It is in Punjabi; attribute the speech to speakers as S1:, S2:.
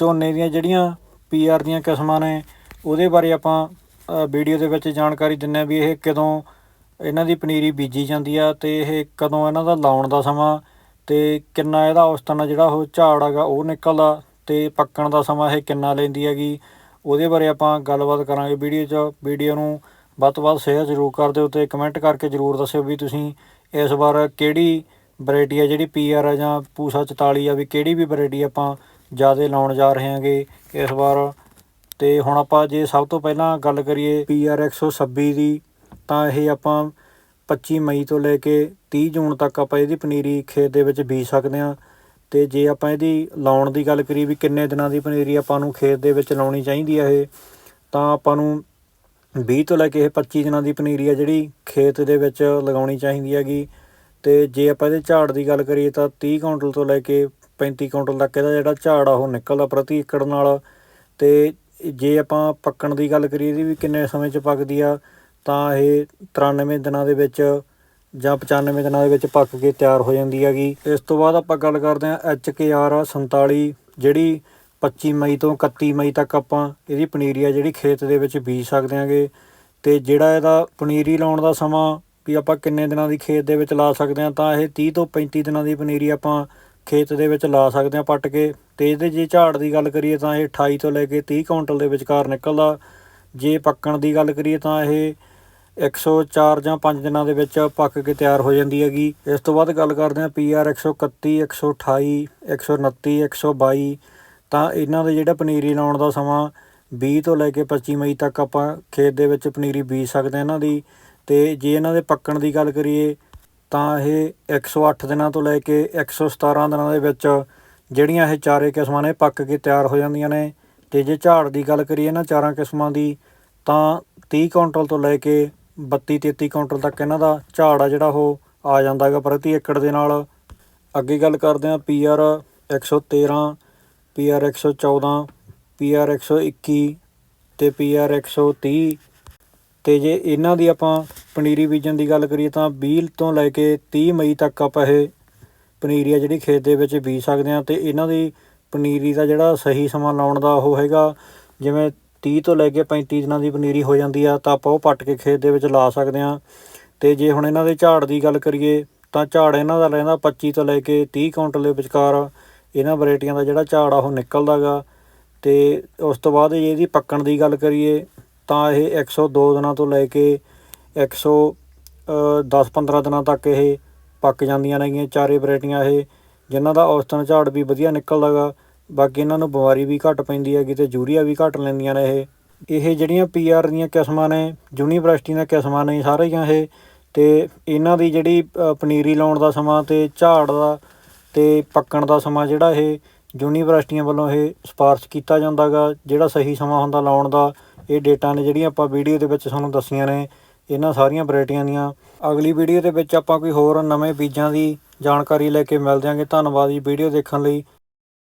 S1: ਝੋਨੇ ਦੀਆਂ ਜਿਹੜੀਆਂ ਪੀਆਰ ਦੀਆਂ ਕਿਸਮਾਂ ਨੇ, ਉਹਦੇ ਬਾਰੇ ਆਪਾਂ ਵੀਡੀਓ ਦੇ ਵਿੱਚ ਜਾਣਕਾਰੀ ਦਿੰਨੇ ਆ ਵੀ ਇਹ ਕਦੋਂ ਇਹਨਾਂ ਦੀ ਪਨੀਰੀ ਬੀਜੀ ਜਾਂਦੀ ਆ ਤੇ ਇਹ ਕਦੋਂ ਇਹਨਾਂ ਦਾ ਲਾਉਣ ਦਾ ਸਮਾਂ ਤੇ ਕਿੰਨਾ ਇਹਦਾ ਔਸਤਨ ਜਿਹੜਾ ਉਹ ਝਾੜ ਹੈਗਾ ਉਹ ਨਿਕਲਦਾ ਤੇ ਪੱਕਣ ਦਾ ਸਮਾਂ ਇਹ ਕਿੰਨਾ ਲੈਂਦੀ ਹੈਗੀ, ਉਹਦੇ ਬਾਰੇ ਆਪਾਂ ਗੱਲਬਾਤ ਕਰਾਂਗੇ ਵੀਡੀਓ 'ਚ। ਵੀਡੀਓ ਨੂੰ ਵੱਧ ਤੋਂ ਵੱਧ ਸ਼ੇਅਰ ਜ਼ਰੂਰ ਕਰ ਦਿਓ ਤੇ ਕਮੈਂਟ ਕਰਕੇ ਜ਼ਰੂਰ ਦੱਸਿਓ ਵੀ ਤੁਸੀਂ ਇਸ ਵਾਰ ਕਿਹੜੀ ਵੈਰਾਈਟੀ ਆ ਜਿਹੜੀ ਪੀਆਰ ਆ ਜਾਂ ਪੂਸਾ 44 ਆ ਵੀ ਕਿਹੜੀ ਵੀ ਵੈਰਾਈਟੀ ਆਪਾਂ ਜ਼ਿਆਦਾ ਲਾਉਣ ਜਾ ਰਹੇ ਹਾਂਗੇ ਇਸ ਵਾਰ। ਤੇ ਹੁਣ ਆਪਾਂ ਜੇ ਸਭ ਤੋਂ ਪਹਿਲਾਂ ਗੱਲ ਕਰੀਏ ਪੀਆਰ 126 ਦੀ, ਤਾਂ ਇਹ ਆਪਾਂ 25 ਮਈ ਤੋਂ ਲੈ ਕੇ 30 ਜੂਨ ਤੱਕ ਆਪਾਂ ਇਹਦੀ ਪਨੀਰੀ ਖੇਤ ਦੇ ਵਿੱਚ ਬੀਜ ਸਕਦੇ ਹਾਂ। ਤੇ ਜੇ ਆਪਾਂ ਇਹਦੀ ਲਾਉਣ ਦੀ ਗੱਲ ਕਰੀਏ ਵੀ ਕਿੰਨੇ ਦਿਨਾਂ ਦੀ ਪਨੀਰੀ ਆਪਾਂ ਨੂੰ ਖੇਤ ਦੇ ਵਿੱਚ ਲਾਉਣੀ ਚਾਹੀਦੀ ਹੈ ਇਹ, ਤਾਂ ਆਪਾਂ ਨੂੰ 20 ਤੋਂ ਲੈ ਕੇ ਇਹ 25 ਦਿਨਾਂ ਦੀ ਪਨੀਰੀ ਆ ਜਿਹੜੀ ਖੇਤ ਦੇ ਵਿੱਚ ਲਗਾਉਣੀ ਚਾਹੀਦੀ ਹੈਗੀ। ਤੇ ਜੇ ਆਪਾਂ ਇਹਦੇ ਝਾੜ ਦੀ ਗੱਲ ਕਰੀਏ ਤਾਂ 30 ਕੁਇੰਟਲ ਤੋਂ ਲੈ ਕੇ 35 ਕੁਇੰਟਲ ਤੱਕ ਇਹਦਾ ਜਿਹੜਾ ਝਾੜ ਆ, ਉਹ ਨਿਕਲਦਾ ਪ੍ਰਤੀ ਏਕੜ ਨਾਲ। ਤੇ ਜੇ ਆਪਾਂ ਪੱਕਣ ਦੀ ਗੱਲ ਕਰੀਏ ਇਹਦੀ ਵੀ ਕਿੰਨੇ ਸਮੇਂ 'ਚ ਪੱਕਦੀ ਆ, ਤਾਂ ਇਹ 93 ਦਿਨਾਂ ਦੇ ਵਿੱਚ ਜਾਂ 95 ਦਿਨਾਂ ਦੇ ਵਿੱਚ ਪੱਕ ਕੇ ਤਿਆਰ ਹੋ ਜਾਂਦੀ ਹੈਗੀ। ਇਸ ਤੋਂ ਬਾਅਦ ਆਪਾਂ ਗੱਲ ਕਰਦੇ ਹਾਂ HKR 47 ਜਿਹੜੀ 25 ਮਈ ਤੋਂ 31 ਮਈ ਤੱਕ ਆਪਾਂ ਇਹਦੀ ਪਨੀਰੀ ਆ, ਜਿਹੜੀ ਖੇਤ ਦੇ ਵਿੱਚ ਬੀਜ ਸਕਦੇ ਹਾਂਗੇ। ਤੇ ਜਿਹੜਾ ਇਹਦਾ ਪਨੀਰੀ ਲਾਉਣ ਦਾ ਸਮਾਂ ਵੀ ਆਪਾਂ ਕਿੰਨੇ ਦਿਨਾਂ ਦੀ ਖੇਤ ਦੇ ਵਿੱਚ ਲਾ ਸਕਦੇ ਹਾਂ, ਤਾਂ ਇਹ 30 ਤੋਂ 35 ਦਿਨਾਂ ਦੀ ਪਨੀਰੀ ਆਪਾਂ ਖੇਤ ਦੇ ਵਿੱਚ ਲਾ ਸਕਦੇ ਹਾਂ ਪੱਟ ਕੇ ਤੇ ਇਹਦੇ ਜੇ ਝਾੜ ਦੀ ਗੱਲ ਕਰੀਏ ਤਾਂ ਇਹ 28 ਤੋਂ ਲੈ ਕੇ 30 ਕੁਇੰਟਲ ਦੇ ਵਿਚਕਾਰ ਨਿਕਲਦਾ। ਜੇ ਪੱਕਣ ਦੀ ਗੱਲ ਕਰੀਏ ਤਾਂ ਇਹ 104 ਜਾਂ 5 ਦਿਨਾਂ ਦੇ ਵਿੱਚ ਪੱਕ ਕੇ ਤਿਆਰ ਹੋ ਜਾਂਦੀ ਹੈਗੀ। ਇਸ ਤੋਂ ਬਾਅਦ ਗੱਲ ਕਰਦੇ ਹਾਂ ਪੀਆਰ 131 128 129 122 ਤਾਂ ਇਹਨਾਂ ਦੇ ਜਿਹੜਾ ਪਨੀਰੀ ਲਾਉਣ ਦਾ ਸਮਾਂ 20 ਤੋਂ ਲੈ ਕੇ 25 ਮਈ ਤੱਕ ਆਪਾਂ ਖੇਤ ਦੇ ਵਿੱਚ ਪਨੀਰੀ ਬੀਜ ਸਕਦੇ ਹਾਂ ਇਹਨਾਂ ਦੀ। ਤੇ ਜੇ ਇਹਨਾਂ ਦੇ ਪੱਕਣ ਦੀ ਗੱਲ ਕਰੀਏ ਤਾਂ ਇਹ 108 ਦਿਨਾਂ ਤੋਂ ਲੈ ਕੇ 117 ਦਿਨਾਂ ਦੇ ਵਿੱਚ ਜਿਹੜੀਆਂ ਇਹ ਚਾਰੇ ਕਿਸਮਾਂ ਨੇ ਪੱਕ ਕੇ ਤਿਆਰ ਹੋ ਜਾਂਦੀਆਂ ਨੇ। ਤੇ ਜੇ ਝਾੜ ਦੀ ਗੱਲ ਕਰੀਏ ਇਹਨਾਂ ਚਾਰਾਂ ਕਿਸਮਾਂ ਦੀ, ਤਾਂ 30 ਕੁਇੰਟਲ ਤੋਂ ਲੈ ਕੇ 32 33 ਕੁਇੰਟਲ ਤੱਕ ਇਹਨਾਂ ਦਾ ਝਾੜ ਆ ਜਿਹੜਾ ਉਹ ਆ ਜਾਂਦਾ ਹੈਗਾ ਪ੍ਰਤੀ ਏਕੜ ਦੇ ਨਾਲ। ਅੱਗੇ ਗੱਲ ਕਰਦੇ ਹਾਂ ਪੀਆਰ 113 ਪੀਆਰ 114 ਪੀਆਰ 121 ਤੇ ਪੀਆਰ 130 ਤੇ ਜੇ ਇਹਨਾਂ ਦੀ ਆਪਾਂ ਪਨੀਰੀ ਬੀਜਣ ਦੀ ਗੱਲ ਕਰੀਏ ਤਾਂ 20 ਤੋਂ ਲੈ ਕੇ 30 ਮਈ ਤੱਕ ਆਪਾਂ ਇਹ ਪਨੀਰੀ ਆ ਜਿਹੜੀ ਖੇਤ ਦੇ ਵਿੱਚ ਬੀਜ ਸਕਦੇ ਹਾਂ ਤੇ ਇਹਨਾਂ ਦੀ ਪਨੀਰੀ ਦਾ ਜਿਹੜਾ ਸਹੀ ਸਮਾਂ ਲਾਉਣ ਦਾ ਉਹ ਹੈਗਾ ਜਿਵੇਂ 30 ਤੋਂ ਲੈ ਕੇ 35 ਦਿਨਾਂ ਦੀ ਪਨੀਰੀ ਹੋ ਜਾਂਦੀ ਆ ਤਾਂ ਆਪਾਂ ਉਹ ਪੱਟ ਕੇ ਖੇਤ ਦੇ ਵਿੱਚ ਲਾ ਸਕਦੇ ਹਾਂ ਤੇ ਜੇ ਹੁਣ ਇਹਨਾਂ ਦੇ ਝਾੜ ਦੀ ਗੱਲ ਕਰੀਏ ਤਾਂ ਝਾੜ ਇਹਨਾਂ ਦਾ ਰਹਿੰਦਾ 25 ਤੋਂ ਲੈ ਕੇ 30 ਕੁਇੰਟਲ ਦੇ ਵਿਚਕਾਰ ਇਹਨਾਂ ਵੈਰਾਈਟੀਆਂ ਦਾ ਜਿਹੜਾ ਝਾੜ ਆ ਉਹ ਨਿਕਲਦਾਗਾ ਤੇ ਉਸ ਤੋਂ ਬਾਅਦ ਜੇ ਇਹਦੀ ਪੱਕਣ ਦੀ ਗੱਲ ਕਰੀਏ ਤਾਂ ਇਹ 102 ਦਿਨਾਂ ਤੋਂ ਲੈ ਕੇ 100 10-15 ਦਿਨਾਂ ਤੱਕ ਇਹ ਪੱਕ ਜਾਂਦੀਆਂ ਨੇਗੀਆਂ ਚਾਰੇ ਵੈਰਾਈਟੀਆਂ ਇਹ, ਜਿਨ੍ਹਾਂ ਦਾ ਔਸਤਨ ਝਾੜ ਵੀ ਵਧੀਆ ਨਿਕਲਦਾਗਾ ਬਾਕੀ ਇਹਨਾਂ ਨੂੰ ਬਿਮਾਰੀ ਵੀ ਘੱਟ ਪੈਂਦੀ ਹੈਗੀ ਤੇ ਯੂਰੀਆ ਵੀ ਘੱਟ ਲੈਂਦੀਆਂ ਨੇ ਇਹ। ਇਹ ਜਿਹੜੀਆਂ ਪੀਆਰ ਦੀਆਂ ਕਿਸਮਾਂ ਨੇ, ਯੂਨੀਵਰਸਿਟੀ ਦੀਆਂ ਕਿਸਮਾਂ ਨੇ ਸਾਰੀਆਂ ਇਹ, ਤੇ ਇਹਨਾਂ ਦੀ ਜਿਹੜੀ ਪਨੀਰੀ ਲਾਉਣ ਦਾ ਸਮਾਂ ਤੇ ਝਾੜ ਦਾ ਤੇ ਪੱਕਣ ਦਾ ਸਮਾਂ ਜਿਹੜਾ ਇਹ, ਯੂਨੀਵਰਸਿਟੀਆਂ ਵੱਲੋਂ ਇਹ ਸਿਫਾਰਸ਼ ਕੀਤਾ ਜਾਂਦਾਗਾ ਜਿਹੜਾ ਸਹੀ ਸਮਾਂ ਹੁੰਦਾ ਲਾਉਣ ਦਾ। ਇਹ ਡੇਟਾ ਨੇ ਜਿਹੜੀਆਂ ਆਪਾਂ ਵੀਡੀਓ ਦੇ ਵਿੱਚ ਤੁਹਾਨੂੰ ਦੱਸੀਆਂ ਨੇ। ਇਹਨਾਂ ਸਾਰੀਆਂ ਵੈਰਾਈਟੀਆਂ ਦੀਆਂ। ਅਗਲੀ ਵੀਡੀਓ ਦੇ ਵਿੱਚ ਆਪਾਂ ਕੋਈ ਹੋਰ ਨਵੇਂ ਬੀਜਾਂ ਦੀ ਜਾਣਕਾਰੀ ਲੈ ਕੇ ਮਿਲਦੇ ਹਾਂਗੇ। ਧੰਨਵਾਦ ਜੀ ਵੀਡੀਓ ਦੇਖਣ ਲਈ।